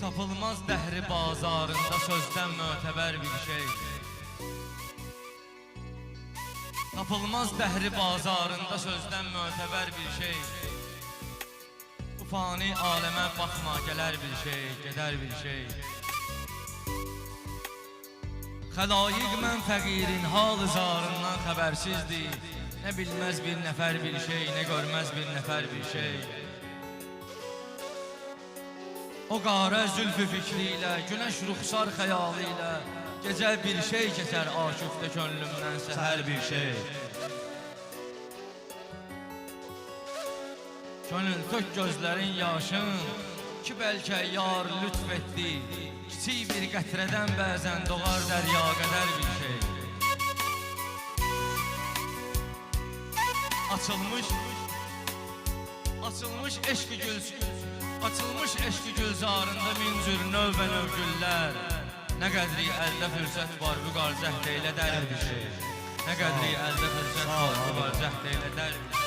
Tapılmaz dəhri bazarında sözdən mötəbər bir şey. Tapılmaz dəhri bazarında sözdən mötəbər bir şey. Bu fani aləmə baxma gələr bir şey, gedər bir şey. Xəlayiq mən fəqirin halı zarından xəbərsizdir. Nə bilməz bir nəfər bir şey, nə görməz bir nəfər bir şey O qarə zülfü fikri ilə, günəş ruxsar xəyalı ilə Gecə bir şey keçər aşüfdə könlümdən səhər bir şey. Könül tök gözlərin yaşın Ki bəlkə yar lütf etdi Kiçik bir qətrədən bəzən doğar dərya qədər bir şey. Açılmış Açılmış eşq gül Açılmış eşq Gülzarında min cür növbə növ güllər Nə qədri əldə fürsət var, vüqar zəhd elə dərmişik Nə qədri əldə fürsət var, vüqar zəhd elə dərmişik